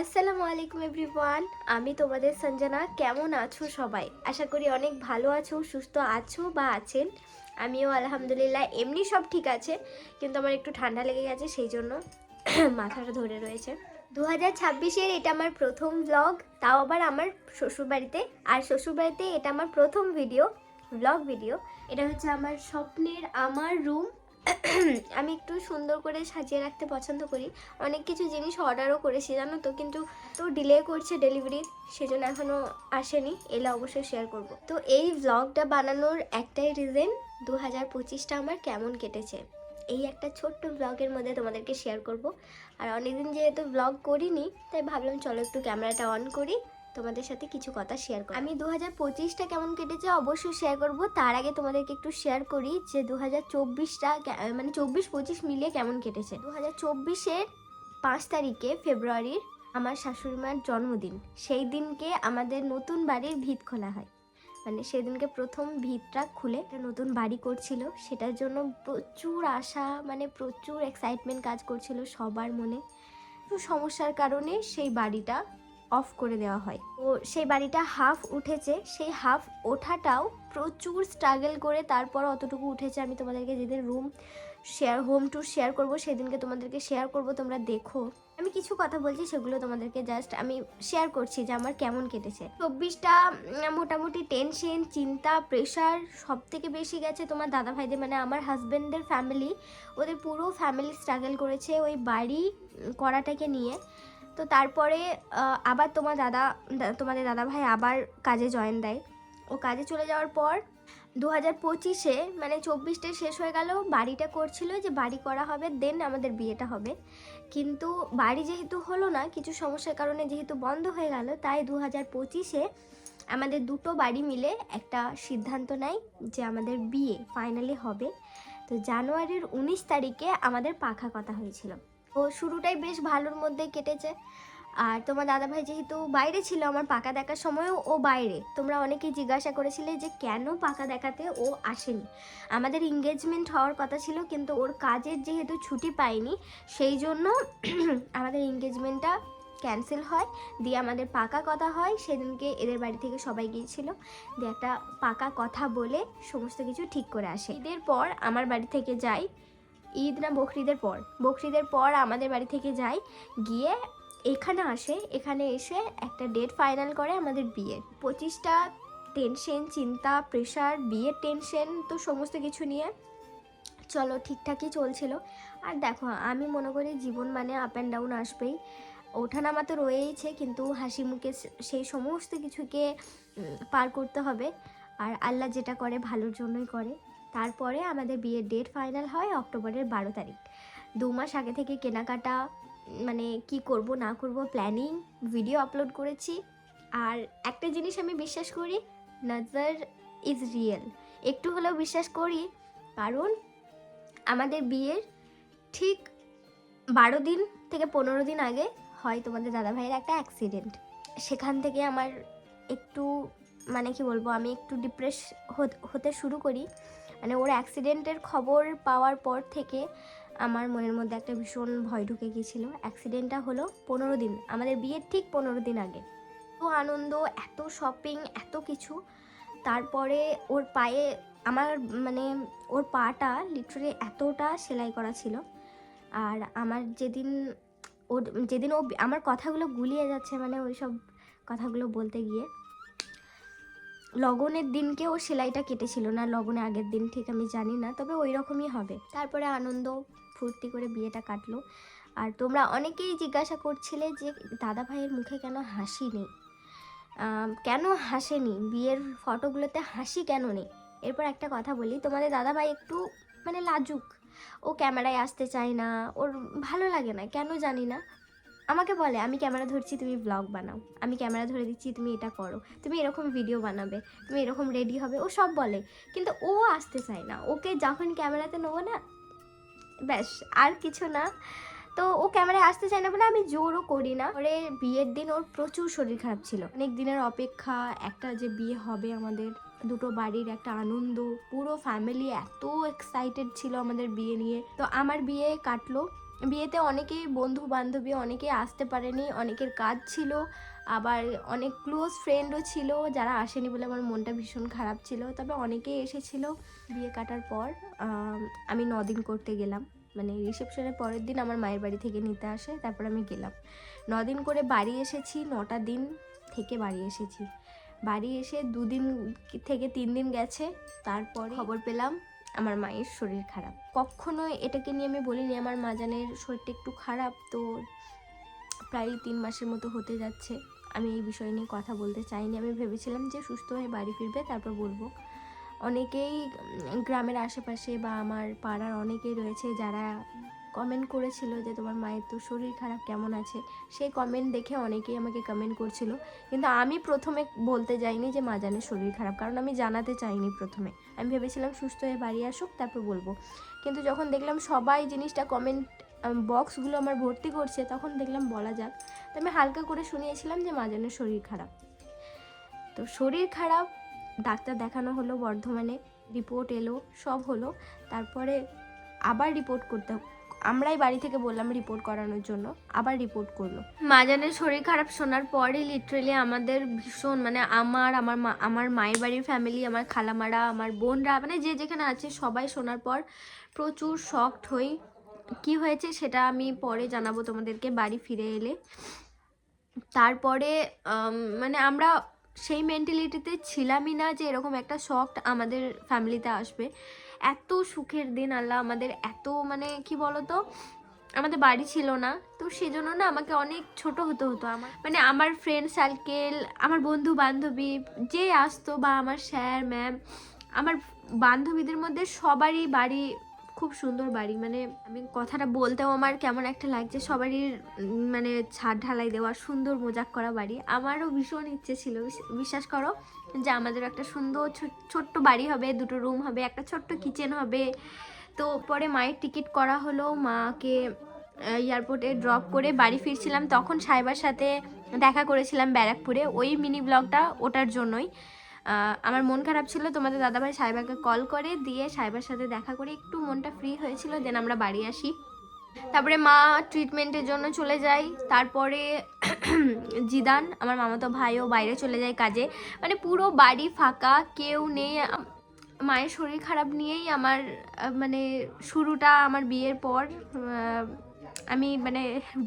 আসসালামু আলাইকুম এভরিওয়ান, আমি তোমাদের সঞ্জনা, কেমন আছো সবাই? আশা করি অনেক ভালো আছো, সুস্থ আছো বা আছেন। আমিও আলহামদুলিল্লাহ এমনি সব ঠিক আছে, কিন্তু আমার একটু ঠান্ডা লেগে গেছে, সেই জন্য মাথাটা ধরে রয়েছে। দু হাজার ছাব্বিশের এটা আমার প্রথম ব্লগ তাও আবার আমার শ্বশুরবাড়িতে, আর শ্বশুরবাড়িতে এটা আমার প্রথম ভিডিও ব্লগ ভিডিও এটা হচ্ছে আমার স্বপ্নের আমার রুম আমি একটু সুন্দর করে সাজিয়ে রাখতে পছন্দ করি। অনেক কিছু জিনিস অর্ডারও করেছি, জানো তো? কিন্তু তো ডিলে করছে ডেলিভারির সেজন্য এখনও আসেনি। এলে অবশ্যই শেয়ার করব। তো এই ব্লগটা বানানোর একটাই রিজন দু হাজার পঁচিশটা আমার কেমন কেটেছে। এই একটা ছোট্ট ব্লগের মধ্যে তোমাদেরকে শেয়ার করব। আর অনেকদিন যেহেতু ব্লগ করিনি, তাই ভাবলাম চলো একটু ক্যামেরাটা অন করি। তোমাদের সাথে কিছু কথা শেয়ার করি আমি দু হাজার পঁচিশটা কেমন কেটেছে অবশ্যই শেয়ার করব। তার আগে তোমাদেরকে একটু শেয়ার করি যে দু হাজার চব্বিশটা মানে চব্বিশ পঁচিশ মিলিয়ে কেমন কেটেছে। দু হাজার চব্বিশের পাঁচ তারিখে ফেব্রুয়ারির আমার শাশুড়ি মার জন্মদিন। সেই দিনকে আমাদের নতুন বাড়ির ভিত খোলা হয়। মানে সেদিনকে প্রথম ভিতটা খুলে একটা নতুন বাড়ি করছিল। সেটার জন্য প্রচুর আশা মানে প্রচুর এক্সাইটমেন্ট কাজ করছিল সবার মনে। সমস্যার কারণে সেই বাড়িটা অফ করে দেওয়া হয়। তো সেই বাড়িটা হাফ উঠেছে, সেই হাফ ওঠাটাও প্রচুর স্ট্রাগল করে তারপর অতটুকু উঠেছে। আমি তোমাদেরকে যেদিন room share home tour share করব, সেদিনকে তোমাদেরকে শেয়ার করব, তোমরা দেখো। আমি কিছু কথা বলছি, সেগুলো তোমাদেরকে জাস্ট আমি শেয়ার করছি যে আমার কেমন কেটেছে। চব্বিশটা মোটামুটি টেনশন চিন্তা প্রেশার সব থেকে বেশি গেছে তোমার দাদা ভাইদের মানে আমার হাজব্যান্ডের ফ্যামিলি ওদের পুরো ফ্যামিলি স্ট্রাগল করেছে ওই বাড়ি করাটাকে নিয়ে। তো তারপরে আবার তোমার দাদা তোমাদের দাদা ভাই আবার কাজে জয়েন দেয়। ও কাজে চলে যাওয়ার পর দু হাজার পঁচিশে মানে চব্বিশটা শেষ হয়ে গেল, বাড়িটা করছিল যে বাড়ি করা হবে দেন আমাদের বিয়েটা হবে। কিন্তু বাড়ি যেহেতু হলো না, কিছু সমস্যার কারণে যেহেতু বন্ধ হয়ে গেল, তাই দু হাজার পঁচিশে আমাদের দুটো বাড়ি মিলে একটা সিদ্ধান্ত নেয় যে আমাদের বিয়ে ফাইনালি হবে। তো জানুয়ারির উনিশ তারিখে আমাদের পাখা কথা হয়েছিল। ও শুরুটাই বেশ ভালোর মধ্যে কেটেছে। আর তোমার দাদাভাই যেহেতু বাইরে ছিল আমার পাকা দেখার সময়ও ও বাইরে, তোমরা অনেকেই জিজ্ঞাসা করেছিলে যে কেন পাকা দেখাতে ও আসেনি? আমাদের এঙ্গেজমেন্ট হওয়ার কথা ছিল কিন্তু ওর কাজের যেহেতু ছুটি পায়নি সেই জন্য আমাদের এঙ্গেজমেন্টটা ক্যান্সেল হয়। দিয়ে আমাদের পাকা কথা হয়, সেদিনকে এদের বাড়ি থেকে সবাই গিয়েছিল। দিয়ে একটা পাকা কথা বলে সমস্ত কিছু ঠিক করে আসে। ঈদের পর আমার বাড়ি থেকে যাই ঈদ না বকরিদের পর? বকরিদের পর আমাদের বাড়ি থেকে যাই গিয়ে এখানে আসে, এখানে এসে একটা ডেট ফাইনাল করে আমাদের বিয়ের। পঁচিশটা টেনশন চিন্তা প্রেশার বিয়ের টেনশন তো সমস্ত কিছু নিয়ে চলো ঠিকঠাকই চলছিল। আর দেখো, আমি মনে করি জীবন মানে আপ অ্যান্ড ডাউন আসবেই। ওঠানামা তো রয়েইছে, কিন্তু হাসি মুখে সেই সমস্ত কিছুকে পার করতে হবে। আর আল্লাহ যেটা করে ভালোর জন্যই করে। তারপরে আমাদের বিয়ের ডেট ফাইনাল হয় অক্টোবরের বারো তারিখ। দু মাস আগে থেকে কেনাকাটা মানে কি করব, না করব প্ল্যানিং ভিডিও আপলোড করেছি। আর একটা জিনিস আমি বিশ্বাস করি, নজর ইজ রিয়েল একটু হলেও বিশ্বাস করি, কারণ আমাদের বিয়ের ঠিক বারো দিন থেকে পনেরো দিন আগে হয় তোমাদের দাদাভাইয়ের একটা অ্যাক্সিডেন্ট সেখান থেকে আমার একটু মানে কি বলব, আমি একটু ডিপ্রেস হতে শুরু করি। মানে ওর অ্যাক্সিডেন্টের খবর পাওয়ার পর থেকে আমার মনের মধ্যে একটা ভীষণ ভয় ঢুকে গিয়েছিল। অ্যাক্সিডেন্টটা হলো পনেরো দিন, আমাদের বিয়ের ঠিক পনেরো দিন আগে। এত আনন্দ, এত শপিং এত কিছু। তারপরে ওর পায়ে আমার মানে ওর পাটা লিটারে এতটা সেলাই করা ছিল। আর আমার যেদিন ওর, যেদিন ও আমার কথাগুলো গুলিয়ে যাচ্ছে মানে ওই সব কথাগুলো বলতে গিয়ে লগনের দিনকে ও সেলাইটা কেটেছিল না, লগনে আগের দিন ঠিক আমি জানি না, তবে ওই রকমই হবে। তারপরে আনন্দ, ফুর্তি করে বিয়েটা কাটলো। আর তোমরা অনেকেই জিজ্ঞাসা করছিলে যে দাদা ভাইয়ের মুখে কেন হাসি নেই? কেন হাসেনি? বিয়ের ফটোগুলোতে হাসি কেন নেই? এরপর একটা কথা বলি, তোমাদের দাদা ভাই একটু মানে লাজুক। ও ক্যামেরায় আসতে চায় না, ওর ভালো লাগে না, কেন জানি না। আমাকে বলে, আমি ক্যামেরা ধরছি, তুমি ব্লগ বানাও। আমি ক্যামেরা ধরে দিচ্ছি, তুমি এটা করো। তুমি এরকম ভিডিও বানাবে, তুমি এরকম রেডি হবে। ও সব বলে, কিন্তু ও আসতে চায় না। ওকে যখন ক্যামেরাতে নেব না, ব্যাস, আর কিছু না। তো ও ক্যামেরায় আসতে চায় না বলে আমি জোরও করি না। ওরে বিয়ের দিন ওর প্রচুর শরীর খারাপ ছিল। অনেক দিনের অপেক্ষা, একটা যে বিয়ে হবে আমাদের, দুটো বাড়ির একটা আনন্দ, পুরো ফ্যামিলি এত এক্সাইটেড ছিল আমাদের বিয়ে নিয়ে। তো আমার বিয়ে কাটলো। বিয়েতে অনেকেই বন্ধু বান্ধবী অনেকেই আসতে পারেনি অনেকের কাজ ছিল আবার অনেক ক্লোজ ফ্রেন্ডও ছিল যারা আসেনি বলে আমার মনটা ভীষণ খারাপ ছিল। তবে অনেকেই এসেছিল বিয়ে কাটার পর। আম, আমি দিন করতে গেলাম। মানে রিসেপশনের পরের দিন আমার মায়ের বাড়ি থেকে নিতে আসে তারপর আমি গেলাম। দিন করে বাড়ি এসেছি নটা দিন থেকে বাড়ি এসেছি। বাড়ি এসে দুদিন থেকে তিন দিন গেছে তারপর খবর পেলাম। আমার মায়ের শরীর খারাপ। কখনো এটাকে নিয়ে আমি বলিনি, আমার মা জানের শরীরটা একটু খারাপ তো প্রায় তিন মাসের মতো হতে যাচ্ছে। আমি এই বিষয় নিয়ে কথা বলতে চাইনি। আমি ভেবেছিলাম যে সুস্থ হয়ে বাড়ি ফিরবে, তারপর বলব। অনেকেই গ্রামের আশেপাশে বা আমার পাড়ার অনেকেই রয়েছে যারা কমেন্ট করেছিল যে তোমার মায়ের তো শরীর খারাপ, কেমন আছে? সেই কমেন্ট দেখে অনেকেই আমাকে কমেন্ট করছিল। কিন্তু আমি প্রথমে বলতে যাইনি যে মাজানের শরীর খারাপ, কারণ আমি জানাতে চাইনি প্রথমে। আমি ভেবেছিলাম সুস্থ হয়ে বাড়ি আসুক, তারপর বলব। কিন্তু যখন দেখলাম সবাই জিনিসটা কমেন্ট বক্সগুলো আমার ভর্তি করছে, তখন দেখলাম বলা যাক। তো আমি হালকা করে শুনিয়েছিলাম যে মাজানের শরীর খারাপ। তো শরীর খারাপ, ডাক্তার দেখানো হলো বর্ধমানে রিপোর্ট এলো, সব হলো। তারপরে আবার রিপোর্ট করতে আমরাই বাড়ি থেকে বললাম রিপোর্ট করানোর জন্য, আবার রিপোর্ট করল। মাজানের শরীর খারাপ শোনার পরে লিটারেলি আমাদের ভীষণ মানে আমার আমার মা, আমার মায়ের বাড়ির ফ্যামিলি আমার খালামারা, আমার বোনরা মানে যে যেখানে আছে সবাই শোনার পর প্রচুর শকড হই। কি হয়েছে সেটা আমি পরে জানাব তোমাদেরকে বাড়ি ফিরে এলে। তারপরে মানে আমরা সেই মেন্টালিটিতে ছিলামই না যে এরকম একটা শখ আমাদের ফ্যামিলিতে আসবে। এত সুখের দিন, আল্লাহ আমাদের এত মানে কি বলতো? আমাদের বাড়ি ছিল না, তো সেজন্য না আমাকে অনেক ছোট হতে হতো। আমার মানে আমার ফ্রেন্ড সার্কেল আমার বন্ধু বান্ধবী যে আসতো বা আমার স্যার ম্যাম আমার বান্ধবীদের মধ্যে সবারই বাড়ি খুব সুন্দর বাড়ি। মানে আমি কথাটা বলতেও আমার কেমন একটা লাগছে, সবারই মানে ছাদ ঢালাই দেওয়া, সুন্দর মজাক করা বাড়ি। আমারও ভীষণ ইচ্ছে ছিল বিশ্বাস করো যে আমাদের একটা সুন্দর ছোট্ট বাড়ি হবে, দুটো রুম হবে, একটা ছোট্ট কিচেন হবে। তো পরে মায়ের টিকিট করা হলো, মাকে এয়ারপোর্টে ড্রপ করে বাড়ি ফিরছিলাম। তখন সাহেবার সাথে দেখা করেছিলাম ব্যারাকপুরে। ওই মিনি ব্লগটা ওটার জন্যই। আমার মন খারাপ ছিল, তোমাদের দাদাভাই সাহেবাকে কল করে দিয়ে সাহেবার সাথে দেখা করে একটু মনটা ফ্রি হয়েছিল দেন আমরা বাড়ি আসি। তারপরে মা ট্রিটমেন্টের জন্য চলে যায়। তারপরে জিদান, আমার মামাতো ভাইও বাইরে চলে যায় কাজে। মানে পুরো বাড়ি ফাঁকা, কেউ নেই। মায়ের শরীর খারাপ নিয়েই আমার মানে শুরুটা আমার বিয়ের পর আমি মানে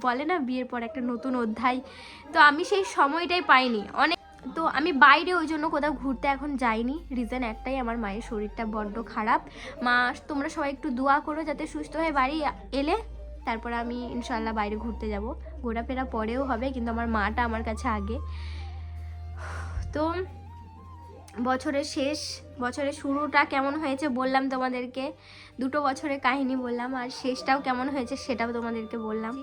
বলে না বিয়ের পর একটা নতুন অধ্যায়। তো আমি সেই সময়টাই পাইনি। অনেক, তো আমি বাইরে ওই জন্য কোথাও ঘুরতে এখন যাইনি। রিজন একটাই, আমার মায়ের শরীরটা বড্ড খারাপ। মা, তোমরা সবাই একটু দোয়া করো যাতে সুস্থ হয়ে বাড়ি এলে তারপর আমি ইনশাল্লাহ বাইরে ঘুরতে যাব। ঘোরাফেরা পরেও হবে, কিন্তু আমার মাটা আমার কাছে আগে। তো বছরের শেষ, বছরের শুরুটা কেমন হয়েছে বললাম তোমাদেরকে। দুটো বছরের কাহিনী বললাম, আর শেষটাও কেমন হয়েছে সেটাও তোমাদেরকে বললাম।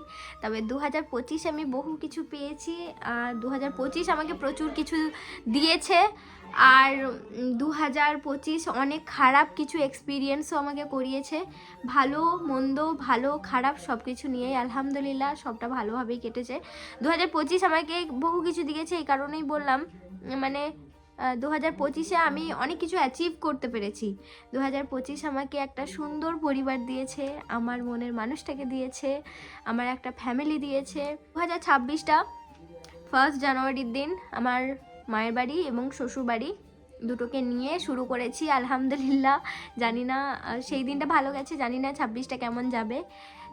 তবে দু হাজার পঁচিশ আমি বহু কিছু পেয়েছি, আর দু হাজার পঁচিশ আমাকে প্রচুর কিছু দিয়েছে। আর দু হাজার পঁচিশ অনেক খারাপ কিছু এক্সপিরিয়েন্সও আমাকে করিয়েছে। ভালো, মন্দ, ভালো, খারাপ সব কিছু নিয়েই আলহামদুলিল্লাহ সবটা ভালোভাবেই কেটেছে। দু হাজার পঁচিশ আমাকে বহু কিছু দিয়েছে, এই কারণেই বললাম মানে দু হাজার পঁচিশে আমি অনেক কিছু অ্যাচিভ করতে পেরেছি। দু হাজার পঁচিশ আমাকে একটা সুন্দর পরিবার দিয়েছে, আমার মনের মানুষটাকে দিয়েছে, আমার একটা ফ্যামিলি দিয়েছে। দু হাজার ছাব্বিশটা ফার্স্ট জানুয়ারির দিন আমার মায়ের বাড়ি এবং শ্বশুর বাড়ি দুটোকে নিয়ে শুরু করেছি, আলহামদুলিল্লাহ। জানি না সেই দিনটা ভালো গেছে, জানি না ছাব্বিশটা কেমন যাবে।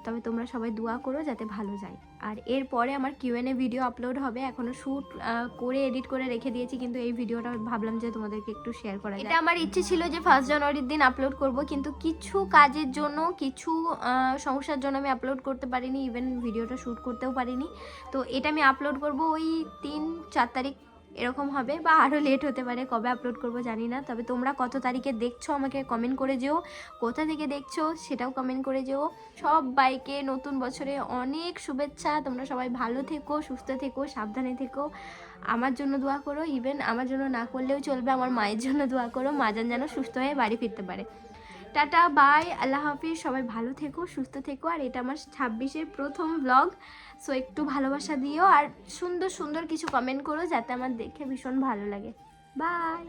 তবে তোমরা সবাই দোয়া করো যাতে ভালো যায়। আর এরপরে আমার কিউএনএ ভিডিও আপলোড হবে। এখনও শ্যুট করে এডিট করে রেখে দিয়েছি, কিন্তু এই ভিডিওটা ভাবলাম যে তোমাদেরকে একটু শেয়ার করা এটা আমার ইচ্ছে ছিল যে ফার্স্ট জানুয়ারির দিন আপলোড করব, কিন্তু কিছু কাজের জন্য, কিছু সমস্যার জন্য আমি আপলোড করতে পারিনি ইভেন ভিডিওটা শ্যুট করতেও পারিনি। তো এটা আমি আপলোড করব ওই তিন, চার তারিখ এরকম হবে বা আরও লেট হতে পারে, কবে আপলোড করব জানি না। তবে তোমরা কত তারিখে দেখছ আমাকে কমেন্ট করে যেও, কোথা থেকে দেখছ সেটাও কমেন্ট করে যেও। সব বাইকে নতুন বছরে অনেক শুভেচ্ছা, তোমরা সবাই ভালো থেকো, সুস্থ থেকো, সাবধানে থেকো। আমার জন্য দোয়া করো ইভেন আমার জন্য না করলেও চলবে, আমার মায়ের জন্য দোয়া করো মাজান যেন সুস্থ হয়ে বাড়ি ফিরতে পারে। টাটা বাই আল্লাহ হাফিজ, সবাই ভালো থেকো, সুস্থ থেকো। আর এটা আমার ছাব্বিশের প্রথম ব্লগ সো একটু ভালোবাসা দিও আর সুন্দর সুন্দর কিছু কমেন্ট করো যাতে আমার দেখে ভীষণ ভালো লাগে। বাই